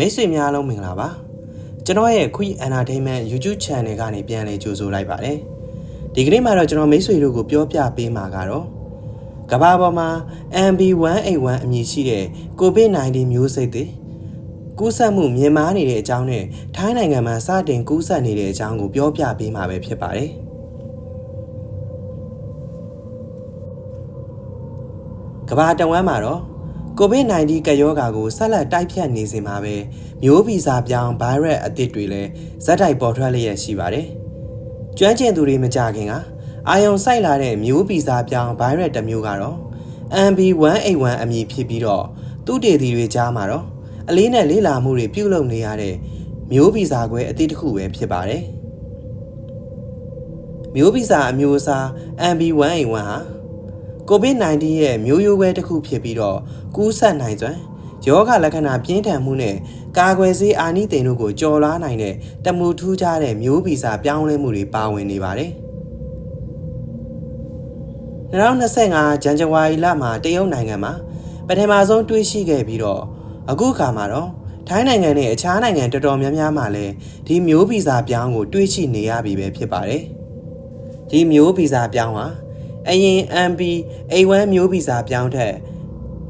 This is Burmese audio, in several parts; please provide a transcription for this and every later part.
မိတ်ဆွေများအားလုံးမင်္ဂလာပါကျွန်တော်ရဲ့ Quick Entertainment YouTube Channel ကနေပြန်လည်ကြိုဆိုလိုက်ပါတယ်ဒီကနေ့မှာတော့ကျွန်တော်မိတ်ဆွေတို့ကိုပြောပြပေးမှာကတော့ကမ္ဘာပေါ်မှာ MB181 အမည်ရှိတဲ့ COVID-19 မျိုးစိတ်တွေကူးစက်မှုမြင့်မားနေတဲ့အကြောင်းနဲ့ထိုင်းနိုင်ငံမှာစတင်ကူးစက်နေတဲ့အကြောင်းကိုပြောပြပေးမှာပဲဖြစ်ပါတယ်ကမ္ဘာတဝန်းမှာတော့ COVID-19 ကပ်ရောဂါကိုဆက်လက်တိုက်ဖြတ်နေစဉ်မှာပဲမျိုးဗီဇပြောင်းဗိုင်းရပ်အသစ်တွေလည်းဇက်တိုက်ပေါ်ထွက်လျက်ရှိပါတယ်။ကျွမ်းကျင်သူတွေမကြခင်ကအာယုံစိုက်လာတဲ့မျိုးဗီဇပြောင်းဗိုင်းရပ်တစ်မျိုးကတော့ MB181 အမည်ဖြစ်ပြီးတော့သူတေသီတွေကြားမှာတော့အလေးနဲ့လေးလာမှုတွေပြုလုပ်နေရတဲ့မျိုးဗီဇခွဲအသစ်တစ်ခုပဲဖြစ်ပါတယ်။မျိုးဗီဇအမျိုးအစား MB181 ဟာ COVID-19 ရဲ့မျိုးရိုးပဲတစ်ခုဖြစ်ပြီးတော့ကူးစက်နိုင်စွမ်းယောဂလက္ခဏာပြင်းထန်မှုနဲ့ကာကွယ်ဆေးအာနိသင်တို့ကိုကျော်လွှားနိုင်တဲ့တမူထူးခြားတဲ့မျိုးဗီဇပြောင်းလဲမှုတွေပါဝင်နေပါတယ်။2025ဇန်နဝါရီလမှာတရုတ်နိုင်ငံမှာပထမဆုံးတွေ့ရှိခဲ့ပြီးတော့အခုခါမှာတော့ထိုင်းနိုင်ငံနဲ့အခြားနိုင်ငံတော်တော်များများမှာလည်းဒီမျိုးဗီဇပြောင်းကိုတွေ့ရှိနေရပြီပဲဖြစ်ပါတယ်။ဒီမျိုးဗီဇပြောင်းဟာ အရင် MB A1 မျိုးဗီဇပြောင်းထက်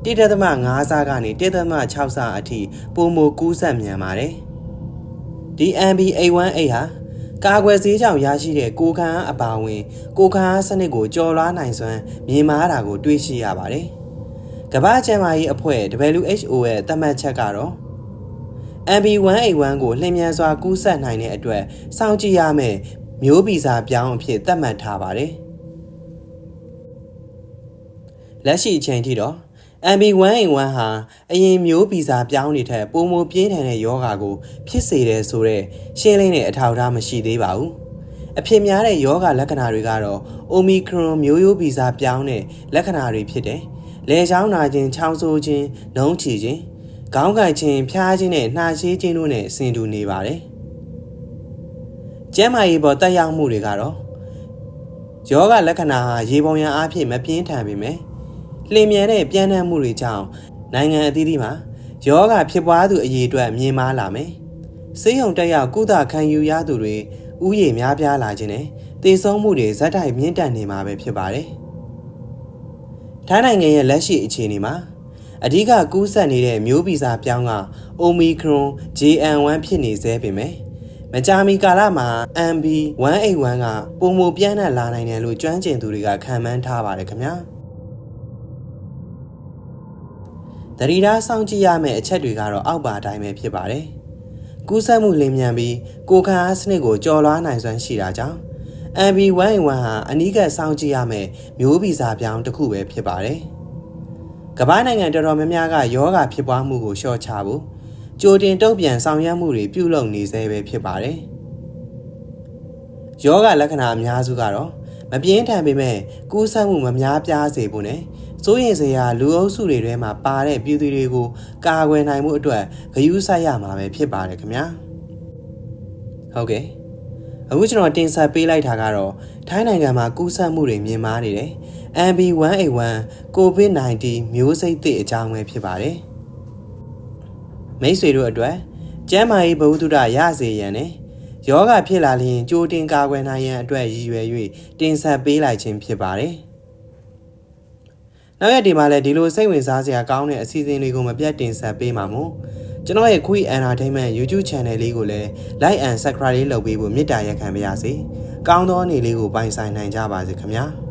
1.5ဆကနေ1.6ဆအထိပုံမကူးစက်မြန်ပါတယ်။ဒီ MB A1A ဟာကာကွယ်ဆေးကြောင့်ရရှိတဲ့ကိုခံအားအပါအဝင် ကိုခံအားစနစ်ကိုကျော်လွှားနိုင်စွမ်းမြင်မာတာကိုတွေ့ရှိရပါတယ်။ကမ္ဘာ့ကျန်းမာရေးအဖွဲ့ WHO ရဲ့သတ်မှတ်ချက်ကတော့ MB1A1 ကိုလျင်မြန်စွာကူးစက်နိုင်တဲ့အတွက်စောင့်ကြည့်ရမယ့်မျိုးဗီဇပြောင်းအဖြစ်သတ်မှတ်ထားပါတယ်။ လက်ရှိအချိန်ထိတော့ MB1A1 ဟာအရင်မျိုးဗီဇပြောင်းနေထက်ပိုမိုပြင်းထန်တဲ့ယောဂါကို ဖြစ်စေတယ်ဆိုတော့ရှင်းလင်းတဲ့အထောက်အထားမရှိသေးပါဘူး။အဖြစ်များတဲ့ယောဂါလက္ခဏာတွေကတော့ Omicron မျိုးရိုးဗီဇပြောင်းတဲ့လက္ခဏာတွေဖြစ်တယ်။လေချောင်းနာခြင်း၊ချောင်းဆိုးခြင်း၊နှုံးချခြင်း၊ခေါင်းကိုက်ခြင်း၊ဖျားခြင်းနဲ့နှာရှည်ခြင်းတို့နဲ့ဆင်တူနေပါတယ်။ကျန်းမာရေးပေါ်တက်ရောက်မှုတွေကတော့ယောဂလက္ခဏာဟာရေပုံရန်အားဖြင့်မပြင်းထန်ပေမဲ့ လျင်မြန်တဲ့ပြန့်နှံ့မှုတွေကြောင့်နိုင်ငံအသီးသီးမှာယောဂဖြစ်ပွားသူအရေအတွက်မြင့်မားလာမယ်။ဆေးရုံတက်ရောက်ကုသခံယူရသူတွေဥယျာဉ်များပြားလာခြင်းနဲ့သေဆုံးမှုတွေဇက်တိုက်မြင့်တက်နေမှာပဲဖြစ်ပါတယ်။ထိုင်းနိုင်ငံရဲ့လက်ရှိအခြေအနေမှာအဓိကကူးစက်နေတဲ့မျိုးဗီဇပြောင်းက Omicron JN1 ဖြစ်နေသေးပေမဲ့မကြာမီကာလမှာ MB181 ကပုံမပြန့်နှံ့လာနိုင်တယ်လို့ကျွမ်းကျင်သူတွေကခန့်မှန်းထားပါတယ်ခင်ဗျာ။ သတိထားစောင့်ကြည့်ရမယ့်အချက်တွေကတော့အောက်ပါအတိုင်းပဲဖြစ်ပါတယ်။ကူးစက်မှုလင်းမြန်ပြီးကိုခံအားစနစ်ကိုကျော်လွှားနိုင်စွမ်းရှိတာကြောင့် MB181 ဟာအနီးကပ်စောင့်ကြည့်ရမယ့်မျိုးဗီဇပြောင်းတစ်ခုပဲဖြစ်ပါတယ်။ကမ္ဘာနိုင်ငံတော်တော်များများကယောဂဖြစ်ပွားမှုကိုလျှော့ချဖို့ကြိုတင်တုံ့ပြန်ဆောင်ရွက်မှုတွေပြုလုပ်နေသေးပဲဖြစ်ပါတယ်။ယောဂလက္ခဏာအများစုကတော့မပြင်းထန်ပေမဲ့ကူးစက်မှုမများပြားစေဖို့နဲ့ စိုးရင်စရာလူအုပ်စုတွေထဲမှာပါတဲ့ပြည်သူတွေကိုကာကွယ်နိုင်မှုအတွက်ဂရုစိုက်ရမှာပဲဖြစ်ပါတယ်ခင်ဗျာဟုတ်ကဲ့အခုကျွန်တော်တင်ဆက်ပေးလိုက်တာကတော့ထိုင်းနိုင်ငံမှာကူးစက်မှုတွေမြင့်မားနေတယ် MB181 COVID-19 မျိုးစိတ်သစ်အကြောင်းပဲဖြစ်ပါတယ်မိတ်ဆွေတို့အတွက်ကျန်းမာရေးဗဟုသုတရစေရန်နဲ့ယောဂဖြစ်လာလျင်ကြိုတင်ကာကွယ်နိုင်ရန်အတွက်ရည်ရွယ်၍တင်ဆက်ပေးလိုက်ခြင်းဖြစ်ပါတယ်။ နောက်ရက်ဒီမှာလည်းဒီလိုစိတ်ဝင်စားစရာကောင်းတဲ့အစီအစဉ်တွေကိုမပြတ်တင်ဆက်ပေးမှာမို့ကျွန်တော်ရဲ့ Quick Entertainment YouTube Channel လေးကိုလည်း Like and Subscribe လေးလုပ်ပေးဖို့မေတ္တာရက်ခံပါရစေ။ကောင်းသောနေ့လေးကိုပိုင်ဆိုင်နိုင်ကြပါစေခင်ဗျာ။